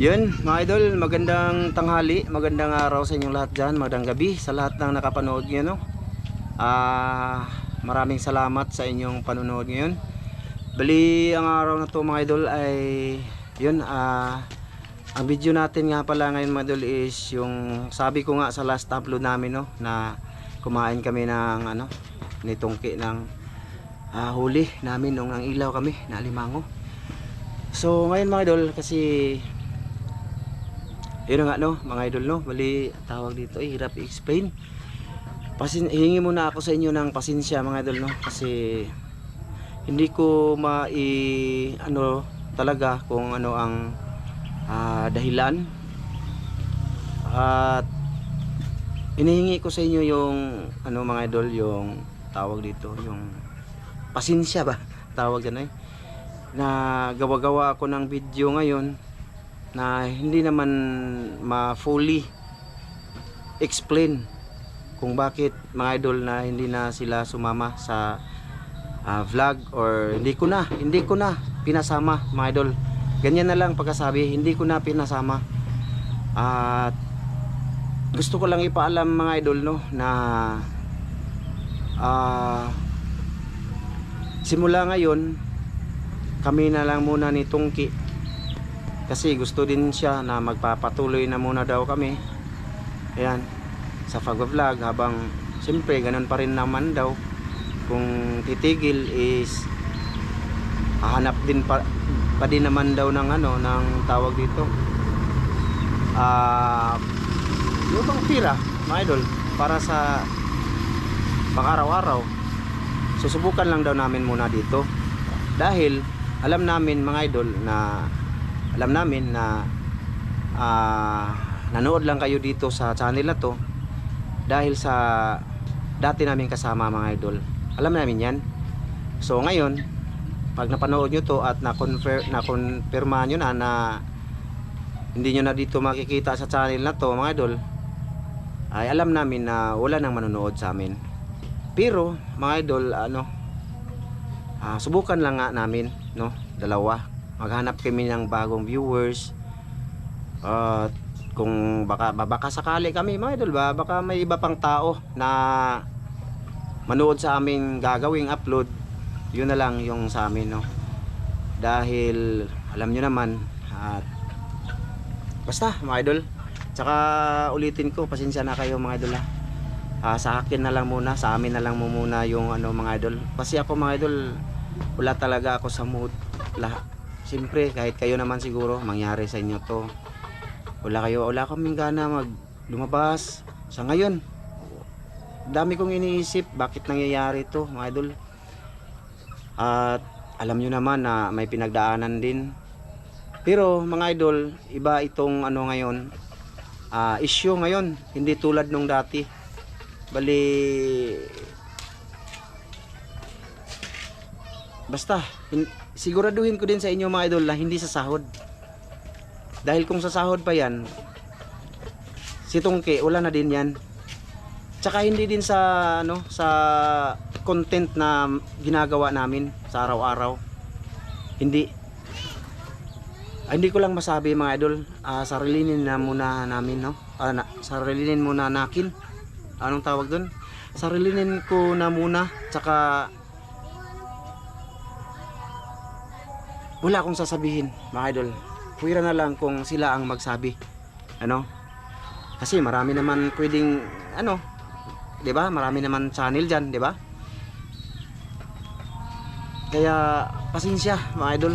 Yun, mga idol, magandang tanghali, magandang araw sa inyong lahat dyan, magandang gabi sa lahat ng nakapanood nyo, no? Ah, maraming salamat sa inyong panonood ngayon. Bali, ang araw na to mga idol ay, yun, ah, ang video natin nga pala ngayon mga idol is yung, sabi ko nga sa last upload namin, no, na kumain kami ng, ano, nitongki ng ah, huli namin nung ang ilaw kami na alimango. So, ngayon mga idol, kasi yun nga no, mga idol no, bali tawag dito eh, hirap i-explain. Pasin hingi muna ako sa inyo ng pasensya mga idol no, kasi hindi ko mai ano talaga kung ano ang ah, dahilan. At inihingi ko sa inyo yung ano mga idol, yung tawag dito, yung pasensya ba? Tawag yan eh. Na gawa-gawa ako ng video ngayon na hindi naman ma-fully explain kung bakit mga idol na hindi na sila sumama sa ah, vlog or hindi ko na, hindi ko na pinasama mga idol. Ganyan na lang pagkasabi, hindi ko na pinasama. At gusto ko lang ipaalam mga idol no na ah simula ngayon kami na lang muna ni Tungki kasi gusto din siya na magpapatuloy na muna daw kami. Ayan sa pag-vlog habang siyempre ganun pa rin naman daw. Kung titigil is hahanap din pa, pa din naman daw ng ano ng tawag dito. Ah yung bang pira mga idol para sa pang araw-araw susubukan lang daw namin muna dito. Dahil alam namin mga idol na alam namin na ah, nanood lang kayo dito sa channel na to dahil sa dati namin kasama mga idol. Alam namin yan. So ngayon pag napanood nyo to at na-confirm na-confirma nyo na na hindi nyo na dito makikita sa channel na to mga idol ay alam namin na wala nang manonood sa amin. Pero mga idol ano ah, subukan lang nga namin no dalawa maghanap kami ng bagong viewers. At kung baka baka sakali kami mga idol ba baka may iba pang tao na manood sa amin gagawing upload. Yun na lang yung sa amin no? Dahil alam nyo naman at basta mga idol. Tsaka ulitin ko pasensya na kayo mga idol ha? Ah, sa akin na lang muna sa amin na lang muna yung ano mga idol. Kasi ako mga idol wala talaga ako sa mood lahat siyempre kahit kayo naman siguro mangyari sa inyo to. Wala kayo wala kaming gana mag lumabas. Sa ngayon dami kong iniisip bakit nangyayari to mga idol? At alam nyo naman na may pinagdaanan din. Pero mga idol iba itong ano ngayon ah, issue ngayon hindi tulad nung dati. Bali basta hin- siguraduhin ko din sa inyo mga idol na hindi sa sahod. Dahil kung sa sahod pa yan si Tungke wala na din yan. Tsaka hindi din sa ano sa content na ginagawa namin sa araw-araw. Hindi. Ah, hindi ko lang masabi mga idol. Ah, sarilinin na muna namin no? Ah, na, sarilinin muna nakin. Anong tawag doon sarilinin ko na muna tsaka wala akong sasabihin mga idol. Puwira na lang kung sila ang magsabi. Ano? Kasi marami naman pwedeng ano? 'di ba? Marami naman channel diyan 'di ba? Kaya pasensya mga idol.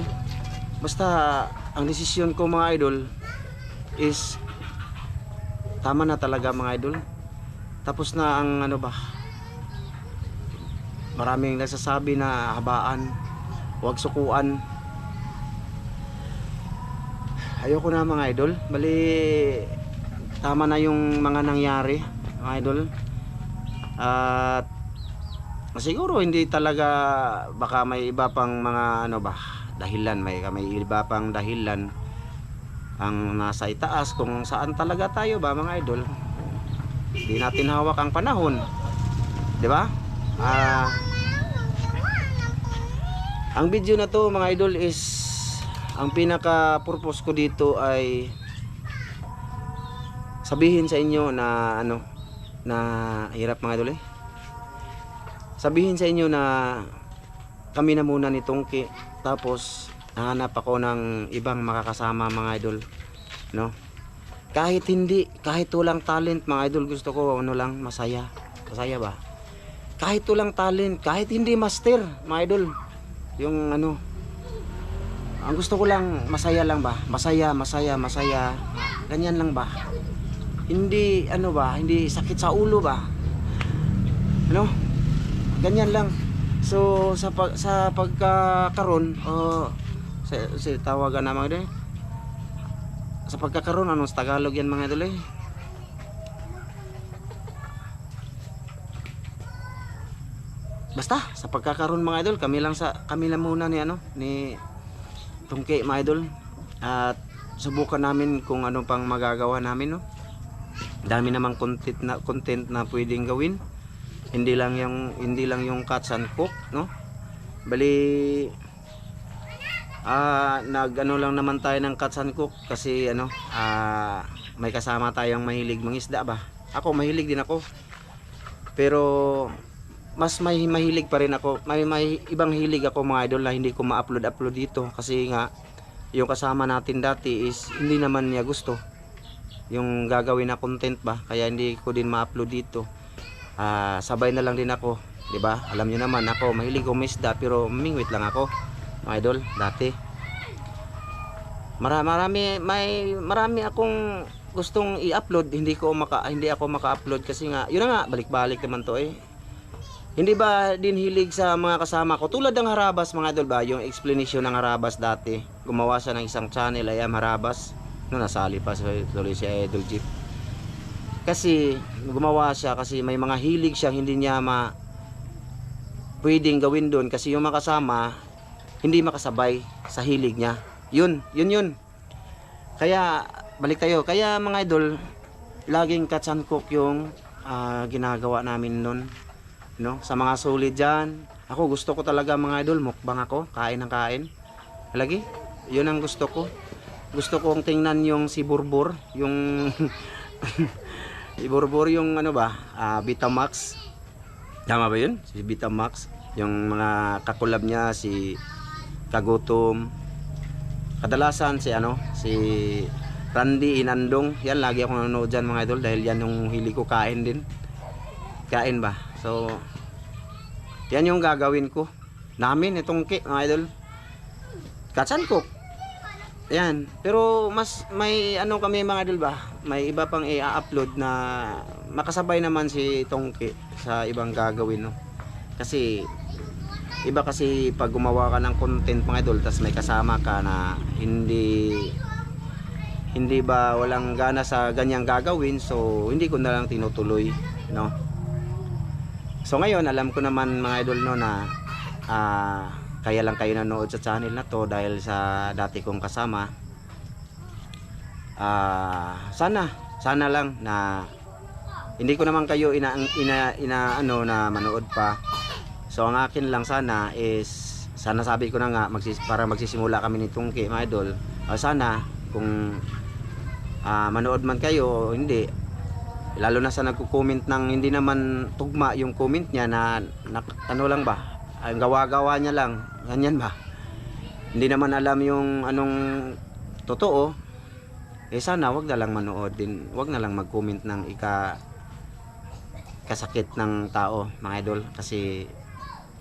Basta ang desisyon ko mga idol is tama na talaga mga idol. Tapos na ang ano ba? Maraming nagsasabi na habaan huwag sukuan ayoko na mga idol. Bali tama na yung mga nangyari mga idol. At siguro hindi talaga baka may iba pang mga ano ba dahilan. May may iba pang dahilan ang nasa itaas kung saan talaga tayo ba mga idol. Hindi natin hawak ang panahon. Di ba? Ah ang video na to mga idol is ang pinaka purpose ko dito ay sabihin sa inyo na ano na hirap mga idol eh. Sabihin sa inyo na kami na muna ni Tongki tapos nahanap ako ng ibang makakasama mga idol no? Kahit hindi kahit walang talent mga idol gusto ko ano lang masaya. Masaya ba? Kahit walang talent kahit hindi master mga idol yung ano ang gusto ko lang masaya lang ba? Masaya masaya masaya. Ganyan lang ba? Hindi ano ba? Hindi sakit sa ulo ba? Ano? Ganyan lang. So sa pag sa pagkakaroon oh sa, sa tawagan na mga idol eh. sa pagkakaroon anong sa Tagalog yan mga idol eh? Basta sa pagkakaroon mga idol kami lang sa kami lang muna ni ano ni Tungke mga idol. At subukan namin kung ano pang magagawa namin no? Dami namang content na content na pwedeng gawin. Hindi lang yung hindi lang yung cuts and cook no? Bali ah nag ano lang naman tayo ng cuts and cook kasi ano ah may kasama tayong mahilig mangisda ba? Ako mahilig din ako. Pero mas may mahilig pa rin ako. May, may ibang hilig ako mga idol na hindi ko ma-upload upload dito. Kasi nga yung kasama natin dati is hindi naman niya gusto. Yung gagawin na content ba kaya hindi ko din ma-upload dito. Ah, sabay na lang din ako 'di ba? Alam niyo naman ako mahilig umisda pero mingwit lang ako mga idol dati. Marami, marami may marami akong gustong i-upload. Hindi ko maka hindi ako maka-upload kasi nga yun na nga balik-balik naman to eh hindi ba din hilig sa mga kasama ko? Tulad ng Harabas mga idol ba? Yung explanation ng Harabas dati. Gumawa siya ng isang channel am Harabas. No nasali pa sa tuloy si Idol Jeep. Kasi gumawa siya kasi may mga hilig siya hindi niya ma pwedeng gawin doon. Kasi yung makasama hindi makasabay sa hilig niya. Yun yun yun. Kaya balik tayo. Kaya mga idol laging catch and cook yung ah, ginagawa namin noon no? Sa mga solid diyan ako gusto ko talaga mga idol mukbang ako. Kain ng kain. Lagi yun ang gusto ko. Gusto kong tingnan yung si Burbur yung si Burbur yung ano ba? Ah, Vitamax tama ba yun? Si Vitamax yung mga kakulab niya si Kagutom. Kadalasan si ano si Randy Inandong. Yan lagi ako nanonood dyan mga idol dahil yan yung hili ko kain din. Kain ba so yan yung gagawin ko. Namin itong ki mga idol. Katsan cook yan. Pero mas may ano kami mga idol ba? May iba pang i-upload na makasabay naman si Tongki sa ibang gagawin no? Kasi iba kasi pag gumawa ka ng content mga idol tas may kasama ka na hindi hindi ba walang gana sa ganyang gagawin so hindi ko na lang tinutuloy no so ngayon alam ko naman mga idol no na ah, kaya lang kayo nanood sa channel na to dahil sa dati kong kasama. Ah sana sana lang na hindi ko naman kayo ina, ina, ina ano na manood pa. So ang akin lang sana is sana sabi ko na nga magsis, para magsisimula kami ni Tungki mga idol ah, sana kung ah, manood man kayo o hindi lalo na sa nagko-comment ng hindi naman tugma yung comment niya na, na ano lang ba? Ang gawa-gawa niya lang. Ganyan ba? Hindi naman alam yung anong totoo. Eh sana wag na lang manood din. Wag na lang mag-comment ng ika kasakit ng tao mga idol. Kasi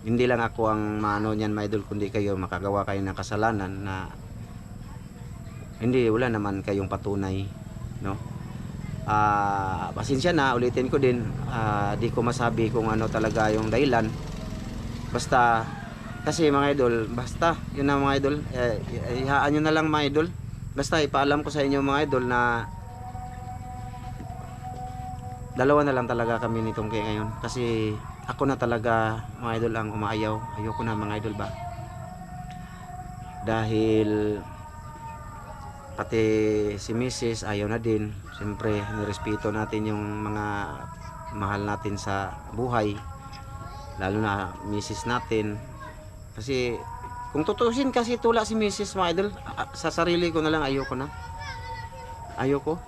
hindi lang ako ang maano niyan mga idol kundi kayo makagawa kayo ng kasalanan na hindi wala naman kayong patunay no ah pasensya na ulitin ko din. Ah, di ko masabi kung ano talaga yung dahilan. Basta kasi mga idol basta yun na mga idol. Eh, ihaan nyo na lang mga idol. Basta ipaalam ko sa inyo mga idol na dalawa na lang talaga kami nitong kay ngayon. Kasi ako na talaga mga idol ang umaayaw. Ayoko na mga idol ba? Dahil pati si Mrs. ayaw na din siyempre nirespeto natin yung mga mahal natin sa buhay lalo na Mrs. natin kasi Kung tutusin kasi tula si Mrs. mga idol, sa sarili ko na lang ayoko na. Ayoko.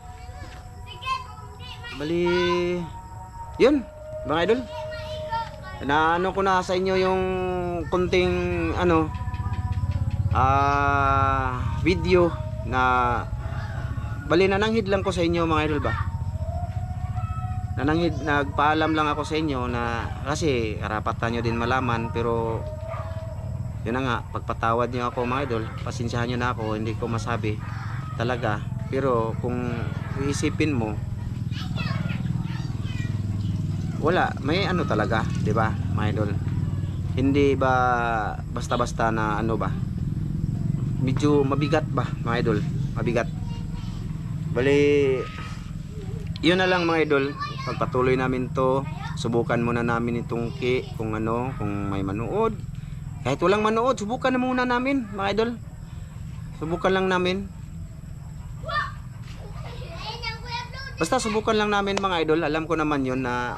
Bali, yun, mga idol. Na ano ko na sa inyo yung kunting ano ah video na bali nananghid lang ko sa inyo mga idol ba. Nananghid nagpaalam lang ako sa inyo na kasi karapatan nyo din malaman pero yun na nga pagpatawad nyo ako mga idol pasensyahan nyo na ako hindi ko masabi talaga. Pero kung iisipin mo wala may ano talaga di ba mga idol? Hindi ba basta-basta na ano ba medyo mabigat ba mga idol? Mabigat. Bali yun na lang mga idol. Pagpatuloy namin to. Subukan muna namin itong ki kung ano kung may manood. Kahit walang manood subukan na muna namin mga idol. Subukan lang namin. Basta subukan lang namin mga idol. Alam ko naman yun na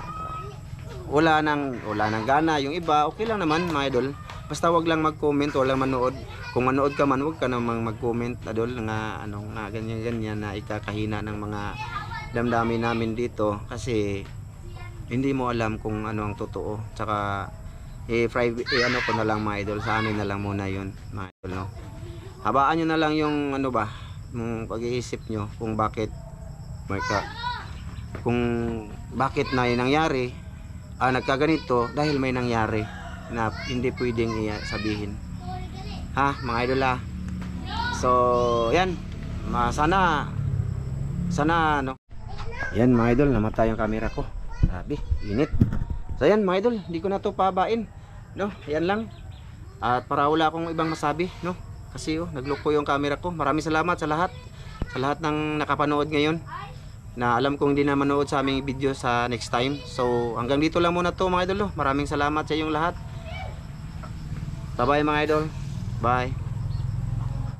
wala nang wala nang gana yung iba. Okay lang naman mga idol basta wag lang mag-comment wala manood. Kung manood ka man wag ka namang mag-comment idol nga ano nga ganyan ganyan na ikakahina ng mga damdamin namin dito. Kasi hindi mo alam kung ano ang totoo. Tsaka eh, private, eh ano ko na lang mga idol sa amin na lang muna yun mga idol no? Habaan nyo na lang yung ano ba yung pag-iisip nyo kung bakit may ka, kung bakit na yun nangyari. Ah, nagkaganito dahil may nangyari na hindi pwedeng sabihin. Ha mga idol ha? So yan. Sana sana ano? Yan mga idol namatay yung camera ko. Sabi init. So yan mga idol hindi ko na to pabain no? Yan lang. At para wala akong ibang masabi no? Kasi oh nagloko yung camera ko. Maraming salamat sa lahat. Sa lahat ng nakapanood ngayon. Na alam kong hindi na manood sa aming video sa next time. So, hanggang dito lang muna to mga idol. oh. Maraming salamat sa inyong lahat. Bye-bye mga idol. Bye.